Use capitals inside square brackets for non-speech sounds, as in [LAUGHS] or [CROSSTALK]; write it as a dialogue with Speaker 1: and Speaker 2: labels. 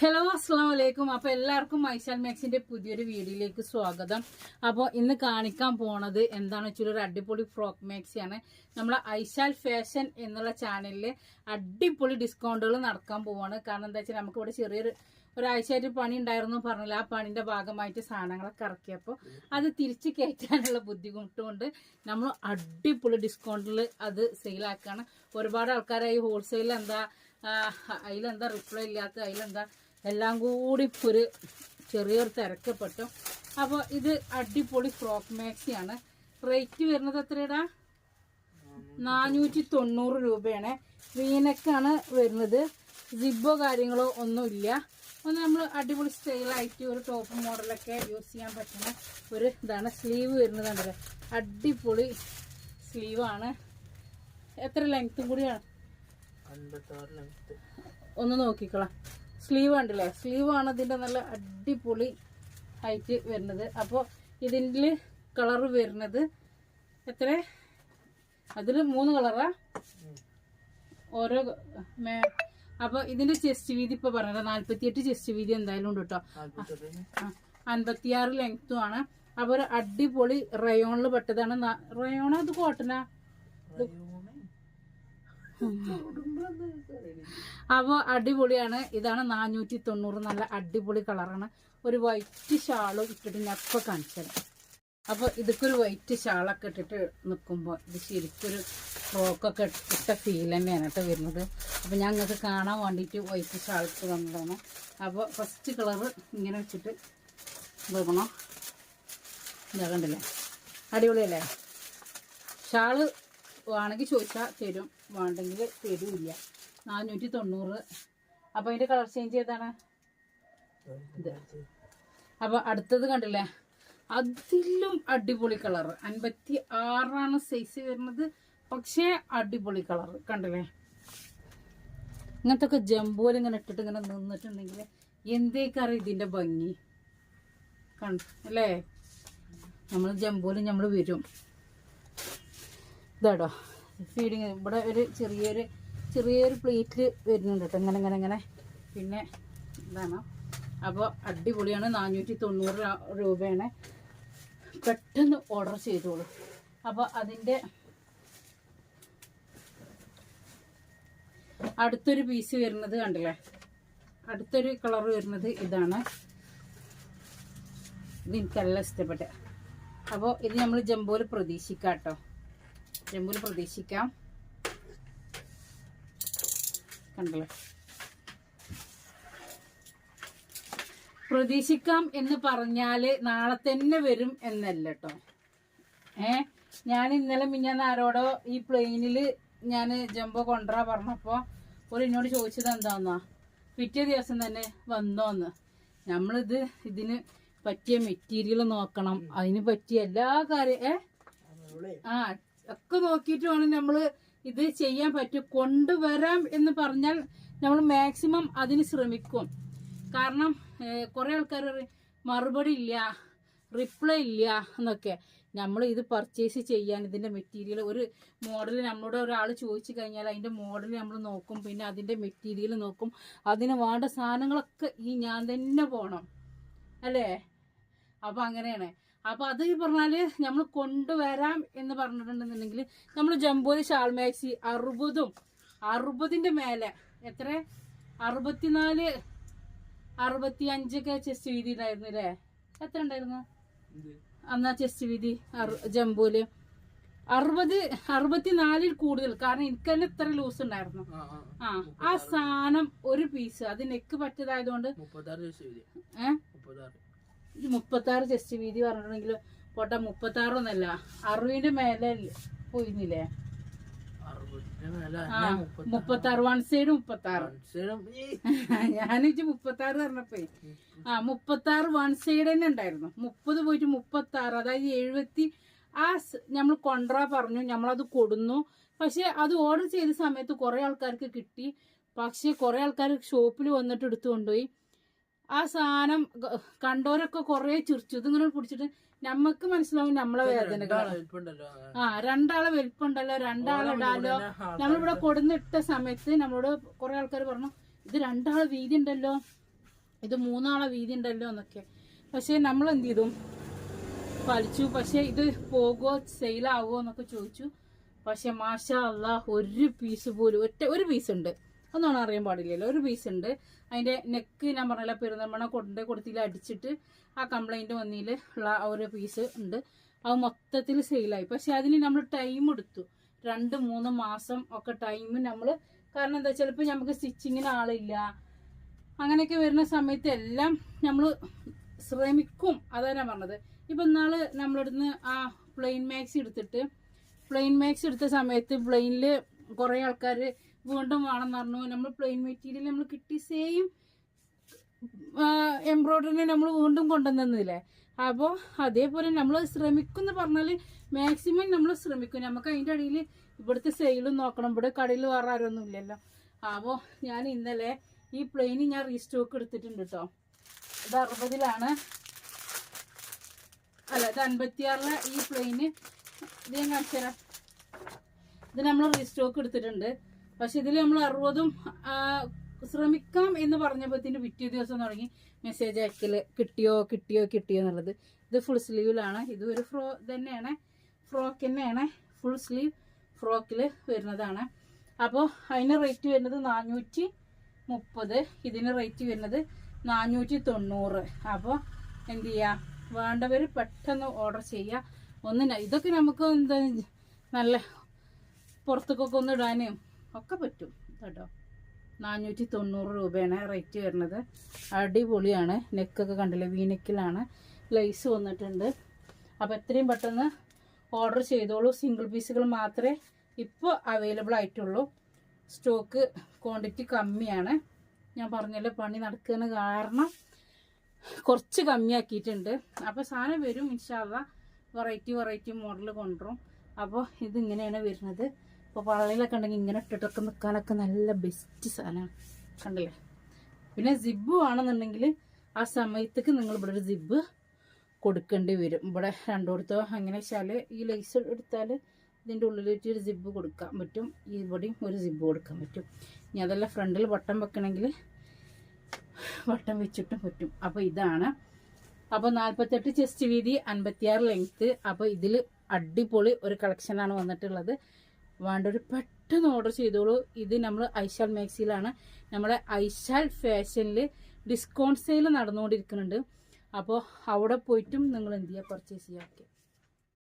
Speaker 1: Hello അസ്സാം വലൈക്കും അപ്പൊ എല്ലാവർക്കും മൈശാൽ മാക്സിന്റെ പുതിയൊരു വീഡിയോയിലേക്ക് സ്വാഗതം. അപ്പോൾ ഇന്ന് കാണിക്കാൻ പോണത് എന്താണെന്ന് വെച്ചാൽ ഒരു അടിപൊളി ഫ്രോക്ക് മാക്സിയാണ് നമ്മളെ ഐശാൽ ഫാഷൻ എന്നുള്ള ചാനലിൽ അടിപൊളി ഡിസ്കൗണ്ടുകൾ നടക്കാൻ പോവാണ്. കാരണം എന്താ വെച്ചാൽ നമുക്ക് ഇവിടെ ചെറിയൊരു ഒരാഴ്ചയായിട്ട് പണി ഉണ്ടായിരുന്നു പറഞ്ഞില്ല. ആ പണിന്റെ ഭാഗമായിട്ട് സാധനങ്ങളൊക്കെ ഇറക്കിയപ്പോൾ അത് തിരിച്ച് കയറ്റാനുള്ള ബുദ്ധിമുട്ടുകൊണ്ട് നമ്മൾ അടിപൊളി ഡിസ്കൗണ്ടിൽ അത് സെയിലാക്കുകയാണ് ഒരുപാട് ആൾക്കാരായി ഹോൾസെയിൽ എന്താ അതിലെന്താ റിപ്ലൈ ഇല്ലാത്ത അതിലെന്താ എല്ലാം കൂടി ഒരു ചെറിയൊരു തിരക്കപ്പെട്ടു. അപ്പോൾ ഇത് അടിപൊളി ഫ്രോക്ക് മാക്സിയാണ് റേറ്റ് വരുന്നത് എത്രയാടാ? നാനൂറ്റി തൊണ്ണൂറ് രൂപയാണ് വീനക്കാണ് വരുന്നത്. സിബോ കാര്യങ്ങളോ ഒന്നുമില്ല. ഒന്ന് നമ്മൾ അടിപൊളി സ്റ്റൈലായിട്ട് ഒരു ടോപ്പ് മോഡലൊക്കെ യൂസ് ചെയ്യാൻ പറ്റുന്ന ഒരു ഇതാണ്. സ്ലീവ് വരുന്നത് കണ്ടത് അടിപൊളി സ്ലീവാണ് എത്ര ലെങ്ത്തും കൂടിയാണ്? ഒന്ന് നോക്കിക്കളാം. സ്ലീവ് ഉണ്ടല്ലേ സ്ലീവ് ആണ് ഇതിന്റെ നല്ല അടിപൊളി ഹൈറ്റ് വരുന്നത്. അപ്പോൾ ഇതിന്റെ കളർ വരുന്നത് എത്ര അതിൽ മൂന്ന് കളറാ. ഓരോ മേ- അപ്പോൾ ഇതിന്റെ ചെസ്റ്റ് വീതി ഇപ്പോൾ പറഞ്ഞത്. നാൽപ്പത്തിയെട്ട് ചെസ്റ്റ് വീതി എന്തായാലും ഉണ്ട് കേട്ടോ അൻപത്തിയാറ് ലെങ്ത്തും ആണ്. അപ്പോൾ ഒരു അടിപൊളി റയോണിൽ പെട്ടതാണ്. റയോണോ അത് കോട്ടനാ? അപ്പോൾ അടിപൊളിയാണ്. ഇതാണ് നാനൂറ്റി തൊണ്ണൂറ് നല്ല അടിപൊളി കളറാണ്. ഒരു വൈറ്റ് ഷാളും ഇട്ടിട്ട് ഞാൻ ഇപ്പം കാണിച്ചത് അപ്പോൾ ഇതൊക്കെ ഒരു വൈറ്റ് ഷാളൊക്കെ ഇട്ടിട്ട് നിൽക്കുമ്പോൾ ഇത് ശരിക്കൊരു ഫ്രോക്കൊക്കെ ഇട്ട ഫീൽ തന്നെയാണ് കേട്ടോ വരുന്നത്. അപ്പോൾ ഞങ്ങൾക്ക് കാണാൻ വേണ്ടിട്ട് വൈറ്റ് ഷാൾ അപ്പൊ അപ്പോൾ ഫസ്റ്റ് കളറ് ഇങ്ങനെ വെച്ചിട്ട് വെക്കണോ. ഇതാ കണ്ടില്ലേ? അടിപൊളിയല്ലേ? ഷാൾ വേണമെങ്കിൽ ചോദിച്ചാൽ തരും. വേണ്ടെങ്കിൽ തരൂല്ല. നാനൂറ്റി തൊണ്ണൂറ് അപ്പോൾ അതിന്റെ കളർ ചേഞ്ച് ഏതാണ്? അപ്പോൾ അടുത്തത് കണ്ടില്ലേ? അതിലും അടിപൊളി കളർ. അൻപത്തി ആറാണ് സൈസ് വരുന്നത്. പക്ഷേ അടിപൊളി കളർ. കണ്ടില്ലേ? ഇങ്ങനത്തെ ഒക്കെ ജമ്പോൽ ഇങ്ങനെ ഇട്ടിട്ട് ഇങ്ങനെ നിന്നിട്ടുണ്ടെങ്കിൽ എന്തേക്കാറ് ഇതിന്റെ ഭംഗി? കണ്ട അല്ലേ? നമ്മൾ ജമ്പോലും നമ്മൾ വരും. ഇതാടോ ഫീഡിങ് ഇവിടെ ഒരു ചെറിയൊരു ചെറിയൊരു പ്ലേറ്റിൽ വരുന്നുണ്ട് കേട്ടോ. ഇങ്ങനെ ഇങ്ങനെ ഇങ്ങനെ. പിന്നെ ഇതാണ്. അപ്പോൾ അടിപൊളിയാണ്. നാനൂറ്റി തൊണ്ണൂറ് രൂപയാണ്. പെട്ടെന്ന് ഓർഡർ ചെയ്തോളൂ. അപ്പോൾ അതിന്റെ അടുത്തൊരു പീസ് വരുന്നത് കണ്ടില്ലേ? അടുത്തൊരു കളർ വരുന്നത് ഇതാണ്. ഇത് എനിക്കെല്ലാം ഇഷ്ടപ്പെട്ട അപ്പോൾ ഇത് നമ്മൾ ജമ്പോയിൽ പ്രതീക്ഷിക്കാം കേട്ടോ ജമ്പൂര് പ്രതീക്ഷിക്കാം. കണ്ടല്ലേ? പ്രതീക്ഷിക്കാം എന്ന് പറഞ്ഞാൽ നാളെ തന്നെ വരും എന്നല്ല കേട്ടോ ഏ? ഞാൻ ഇന്നലെ മിഞ്ഞാന്ന് ആരോടോ ഈ പ്ലെയിനിൽ ഞാൻ ജംബോ കൊണ്ടുവരാ പറഞ്ഞപ്പോൾ ഒരു എന്നോട് ചോദിച്ചത് എന്താന്നാ? പിറ്റേ ദിവസം തന്നെ വന്നോന്ന്. നമ്മളിത് ഇതിന് പറ്റിയ മെറ്റീരിയൽ നോക്കണം. അതിന് പറ്റിയ എല്ലാ കാര്യം ഏ? ആ ഒക്കെ നോക്കിയിട്ട് വേണം നമ്മൾ ഇത് ചെയ്യാൻ പറ്റും. കൊണ്ടുവരാം എന്ന് പറഞ്ഞാൽ നമ്മൾ മാക്സിമം അതിന് ശ്രമിക്കും. കാരണം കുറെ ആൾക്കാർ മറുപടി ഇല്ല റിപ്ലൈ ഇല്ല എന്നൊക്കെ. നമ്മൾ ഇത് പർച്ചേസ് ചെയ്യാൻ ഇതിന്റെ മെറ്റീരിയൽ ഒരു മോഡൽ നമ്മളോട് ഒരാൾ ചോദിച്ചു കഴിഞ്ഞാൽ അതിന്റെ മോഡൽ നമ്മൾ നോക്കും പിന്നെ അതിന്റെ മെറ്റീരിയൽ നോക്കും. അതിന് വേണ്ട സാധനങ്ങളൊക്കെ ഈ ഞാൻ തന്നെ പോകണം അല്ലേ? അപ്പം അങ്ങനെയാണ്. അപ്പൊ അത് ഈ പറഞ്ഞാൽ നമ്മൾ കൊണ്ടുവരാം എന്ന് പറഞ്ഞിട്ടുണ്ടെന്നുണ്ടെങ്കിൽ നമ്മൾ ജംബോലി ഷാൾ മാക്സി അറുപതും അറുപതിന്റെ മേലെ എത്ര? അറുപത്തിനാല് അറുപത്തി അഞ്ചൊക്കെ ചെസ്റ്റ് വീതി ഉണ്ടായിരുന്നു അല്ലേ? എത്ര ഉണ്ടായിരുന്നു? അന്നാ ചെസ്റ്റ് വീതി ജംബോൽ. അറുപത് അറുപത്തിനാലിൽ കൂടുതൽ കാരണം എനിക്ക് തന്നെ ഇത്ര ലൂസ് ഉണ്ടായിരുന്നു. ആ ആ. സാധനം ഒരു പീസ് അത് നെക്ക് പറ്റിയതായതുകൊണ്ട്
Speaker 2: മുപ്പത്താറ്.
Speaker 1: ഏഹ്
Speaker 2: മുപ്പത്താറ്
Speaker 1: ചെസ്റ്റ് വീതി പറഞ്ഞിട്ടുണ്ടെങ്കിൽ പോട്ടെ മുപ്പത്തി ആറൊന്നല്ല അറുപതിന്റെ മേലെ പോയിരുന്നില്ലേ മുപ്പത്താറ്. വൺ സൈഡ്
Speaker 2: മുപ്പത്താറ്. [LAUGHS]
Speaker 1: ഞാനിച്ച് മുപ്പത്തി ആറ് പറഞ്ഞപ്പോ ആ മുപ്പത്തി ആറ് വൺ സൈഡ് തന്നെ ഉണ്ടായിരുന്നു. മുപ്പത് പോയിട്ട് മുപ്പത്തി ആറ് അതായത് എഴുപത്തി ആ നമ്മൾ കൊണ്ട്രാ പറഞ്ഞു നമ്മളത് കൊടുന്നു. പക്ഷെ അത് ഓർഡർ ചെയ്ത സമയത്ത് കുറെ ആൾക്കാർക്ക് കിട്ടി. പക്ഷെ കുറെ ആൾക്കാർ ഷോപ്പിൽ വന്നിട്ട് എടുത്തു കൊണ്ടുപോയി. ആ സാധനം കണ്ടോരൊക്കെ കുറെ ചിരിച്ചു. ഇതിങ്ങനെ പിടിച്ചിട്ട് നമ്മക്ക് മനസ്സിലാവും നമ്മളെ വേദനകൾ
Speaker 2: വലിപ്പുണ്ടല്ലോ.
Speaker 1: ആ രണ്ടാളെ വലിപ്പുണ്ടല്ലോ രണ്ടാളെ ഇടാലോ. നമ്മളിവിടെ കൊടുന്നിട്ട സമയത്ത് നമ്മളോട് കുറെ ആൾക്കാർ പറഞ്ഞു ഇത് രണ്ടാളെ വീതി ഉണ്ടല്ലോ. ഇത് മൂന്നാളെ വീതി ഉണ്ടല്ലോ എന്നൊക്കെ. പക്ഷെ നമ്മൾ എന്ത് ചെയ്തു? വലിച്ചു പക്ഷെ ഇത് പോകുമോ സെയിലാവോ എന്നൊക്കെ ചോദിച്ചു. പക്ഷെ മാഷ അല്ലാ ഒരു പീസ് പോലും ഒറ്റ ഒരു പീസ് ഉണ്ട് ഒന്നും അറിയാൻ പാടില്ലല്ലോ. ഒരു പീസ് ഉണ്ട്. അതിന്റെ നെക്ക് ഞാൻ പറഞ്ഞില്ല പെരുന്തൽമണ കൊണ്ട് കൊടുത്തിൽ അടിച്ചിട്ട് ആ കംപ്ലൈന്റ് വന്നതിൽ ഉള്ള ഒരു പീസ് ഉണ്ട്. അത് മൊത്തത്തിൽ സെയിലായി പക്ഷെ അതിന് നമ്മൾ ടൈം എടുത്തു. രണ്ട് മൂന്ന് മാസം ഒക്കെ ടൈം നമ്മൾ കാരണം എന്താ ചിലപ്പോൾ നമുക്ക് സ്റ്റിച്ചിങ്ങിന് ആളില്ല. അങ്ങനെയൊക്കെ വരുന്ന സമയത്ത് എല്ലാം നമ്മൾ ശ്രമിക്കും. അതാണ് ഞാൻ പറഞ്ഞത്. ഇപ്പം ഇന്നാൾ നമ്മളിടുന്ന് ആ പ്ലെയിൻ മാക്സ് എടുത്തിട്ട് പ്ലെയിൻ മാക്സ് എടുത്ത സമയത്ത് പ്ലെയിനിൽ കുറേ ആൾക്കാർ വീണ്ടും വേണം പറഞ്ഞു. നമ്മൾ പ്ലെയിൻ മെറ്റീരിയൽ നമ്മൾ കിട്ടി സെയിം എംബ്രോയിഡറിനെ നമ്മൾ വീണ്ടും കൊണ്ടുവന്നില്ലേ അപ്പോൾ അതേപോലെ നമ്മൾ ശ്രമിക്കും എന്ന് പറഞ്ഞാൽ മാക്സിമം നമ്മൾ ശ്രമിക്കും. നമുക്ക് അതിന്റെ ഇടയിൽ ഇവിടുത്തെ സെയിലും നോക്കണം. ഇവിടെ കടയിൽ വേറെ ആരൊന്നും ഇല്ലല്ലോ. അപ്പോൾ ഞാൻ ഇന്നലെ ഈ പ്ലെയിന് ഞാൻ റീസ്റ്റോക്ക് എടുത്തിട്ടുണ്ട് കേട്ടോ ഇത് അറുപതിലാണ്. അല്ല ഇത് അൻപത്തിയാറിലെ ഈ പ്ലെയിന് ഇത് ഞാൻ കാണിച്ചു തരാം ഇത് നമ്മൾ റീസ്റ്റോക്ക് എടുത്തിട്ടുണ്ട്. പക്ഷെ ഇതിൽ നമ്മൾ അറുപതും ശ്രമിക്കാം എന്ന് പറഞ്ഞപ്പോഴത്തേന് പിറ്റേ ദിവസം തുടങ്ങി മെസ്സേജ് അയക്കൽ. കിട്ടിയോ കിട്ടിയോ കിട്ടിയോ എന്നുള്ളത്. ഇത് ഫുൾ സ്ലീവിലാണ് ഇത് ഒരു ഫ്രോ തന്നെയാണ് ഫ്രോക്ക് തന്നെയാണ്. ഫുൾ സ്ലീവ് ഫ്രോക്കിൽ വരുന്നതാണ്. അപ്പോൾ അതിന് റേറ്റ് വരുന്നത് നാനൂറ്റി മുപ്പത്. ഇതിന് റേറ്റ് വരുന്നത് നാനൂറ്റി തൊണ്ണൂറ്. അപ്പോൾ എന്ത് ചെയ്യുക വേണ്ടവർ പെട്ടെന്ന് ഓർഡർ ചെയ്യുക ഒന്ന് ഇതൊക്കെ നമുക്ക് എന്താ നല്ല പുറത്തേക്കൊക്കെ ഒന്ന് ഇടാനും ഒക്കെ പറ്റും കേട്ടോ. നാനൂറ്റി തൊണ്ണൂറ് രൂപയാണ് റേറ്റ് വരുന്നത്. അടിപൊളിയാണ്. നെക്കൊക്കെ കണ്ടില്ലേ? വീനക്കിലാണ് ലൈസ് വന്നിട്ടുണ്ട്. അപ്പോൾ എത്രയും പെട്ടെന്ന് ഓർഡർ ചെയ്തോളൂ. സിംഗിൾ പീസുകൾ മാത്രമേ ഇപ്പോൾ അവൈലബിൾ ആയിട്ടുള്ളൂ. സ്റ്റോക്ക് ക്വാണ്ടിറ്റി കമ്മിയാണ്. ഞാൻ പറഞ്ഞല്ലോ പണി നടക്കുന്ന കാരണം കുറച്ച് കമ്മിയാക്കിയിട്ടുണ്ട്. അപ്പോൾ സാധനം വരും ഇൻഷാല്ല വെറൈറ്റി വെറൈറ്റി മോഡൽ കൊണ്ടുവരും. അപ്പോൾ ഇതിങ്ങനെയാണ് വരുന്നത്. ഇപ്പോൾ പള്ളിയിലൊക്കെ ഉണ്ടെങ്കിൽ ഇങ്ങനെ ഇട്ടിട്ടൊക്കെ നിൽക്കാനൊക്കെ നല്ല ബെസ്റ്റ് സാധനമാണ്. കണ്ടില്ലേ? പിന്നെ സിബ്ബ് ആണെന്നുണ്ടെങ്കിൽ ആ സമയത്തേക്ക് നിങ്ങൾ ഇവിടെ ഒരു സിബ്ബ് കൊടുക്കേണ്ടി വരും. ഇവിടെ രണ്ടിടത്തോ അങ്ങനെ വെച്ചാൽ ഈ ലൈസ് എടുത്താൽ ഇതിന്റെ ഉള്ളിലേക്ക് ഒരു സിബ്ബ് കൊടുക്കാൻ പറ്റും. ഇവിടെയും ഒരു സിബ്ബ് കൊടുക്കാൻ പറ്റും. ഇനി അതല്ല ഫ്രണ്ടിൽ വട്ടം വെക്കണമെങ്കിൽ വട്ടം വെച്ചിട്ടും പറ്റും. അപ്പോൾ ഇതാണ്. അപ്പോൾ നാൽപ്പത്തെട്ട് ചെസ്റ്റ് വീതി അൻപത്തിയാറ് ലെങ്ത്ത് അപ്പോൾ ഇതിൽ അടിപൊളി ഒരു കളക്ഷനാണ് വന്നിട്ടുള്ളത്. വേണ്ടൊരു പെട്ടെന്ന് ഓർഡർ ചെയ്തോളൂ. ഇത് നമ്മൾ ഐശാൽ മാക്സിയിലാണ്. നമ്മുടെ ഐശാൽ ഫാഷനിൽ ഡിസ്കൗണ്ട് സെയിൽ നടന്നുകൊണ്ടിരിക്കുന്നുണ്ട്. അപ്പോൾ അവിടെ പോയിട്ടും നിങ്ങൾ എന്ത് ചെയ്യുക? പർച്ചേസ് ചെയ്യുക. ഓക്കെ